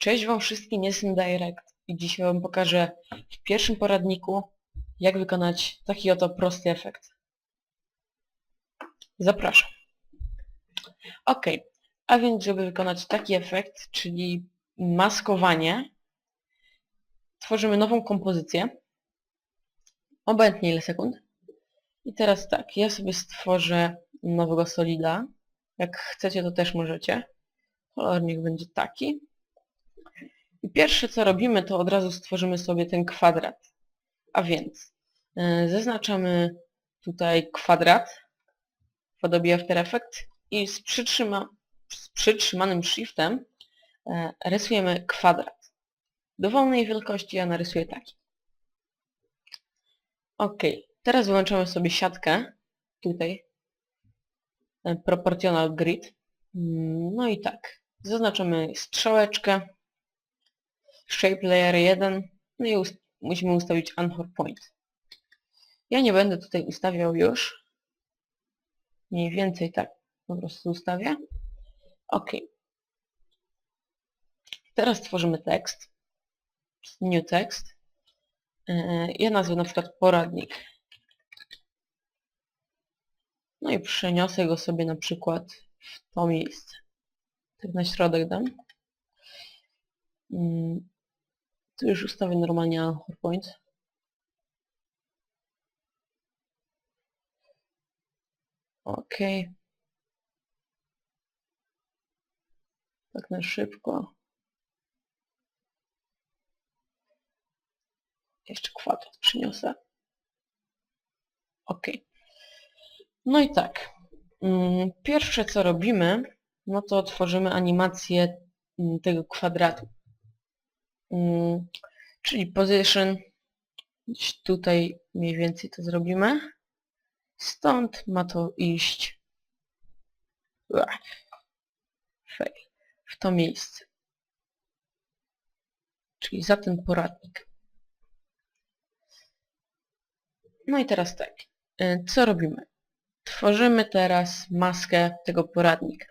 Cześć Wam wszystkim, jestem Direct i dzisiaj Wam pokażę w pierwszym poradniku jak wykonać taki oto prosty efekt. Zapraszam. Ok, a więc żeby wykonać taki efekt, czyli maskowanie, tworzymy nową kompozycję, obojętnie ile sekund. I teraz tak, ja sobie stworzę nowego solida. Jak chcecie to też możecie. Kolor niech będzie taki. I pierwsze co robimy, to od razu stworzymy sobie ten kwadrat. A więc e, zaznaczamy tutaj kwadrat w Adobe After Effects i z, przytrzyma, z przytrzymanym shiftem e, rysujemy kwadrat. Dowolnej wielkości ja narysuję taki. Ok, teraz wyłączamy sobie siatkę tutaj e, Proportional Grid. Mm, No i tak, zaznaczamy strzałeczkę Shape Layer 1, no i ust musimy ustawić Anchor Point. Ja nie będę tutaj ustawiał już. Mniej więcej tak po prostu ustawię. OK. Teraz tworzymy tekst. New text. Ja nazwę na przykład poradnik. No i przeniosę go sobie na przykład w to miejsce. Tak na środek dam. Tu już ustawię normalnie Anchor Point. Ok. Tak na szybko. Jeszcze kwadrat przyniosę. Ok. No i tak. Mm, Pierwsze co robimy, no to tworzymy animację mm, tego kwadratu. Mm, Czyli position. Tutaj mniej więcej to zrobimy. Stąd ma to iść w to miejsce. Czyli za ten poradnik. No i teraz tak. y, Co robimy? Tworzymy teraz maskę tego poradnika.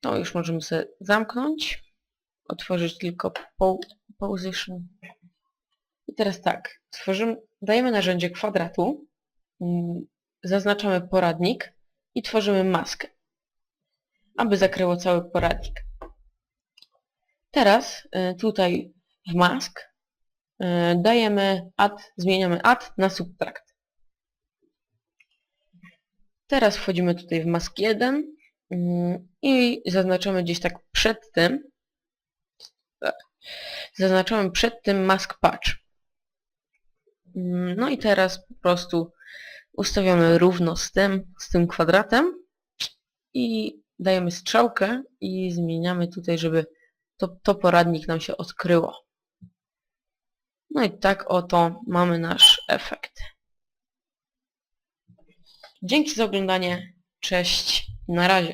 To już możemy sobie zamknąć. Otworzyć tylko po position. I teraz tak. Tworzymy, dajemy narzędzie kwadratu. mm, Zaznaczamy poradnik i tworzymy maskę, aby zakryło cały poradnik. Teraz y, tutaj w mask y, dajemy add, zmieniamy add na subtract. Teraz wchodzimy tutaj w mask 1 mm, i zaznaczamy gdzieś tak przed tym, tak, zaznaczamy przed tym mask patch. Mm, No i teraz po prostu ustawiamy równo z tym, z tym kwadratem i dajemy strzałkę i zmieniamy tutaj, żeby to, to poradnik nam się odkryło. No i tak oto mamy nasz efekt. Dzięki za oglądanie. Cześć. Na razie.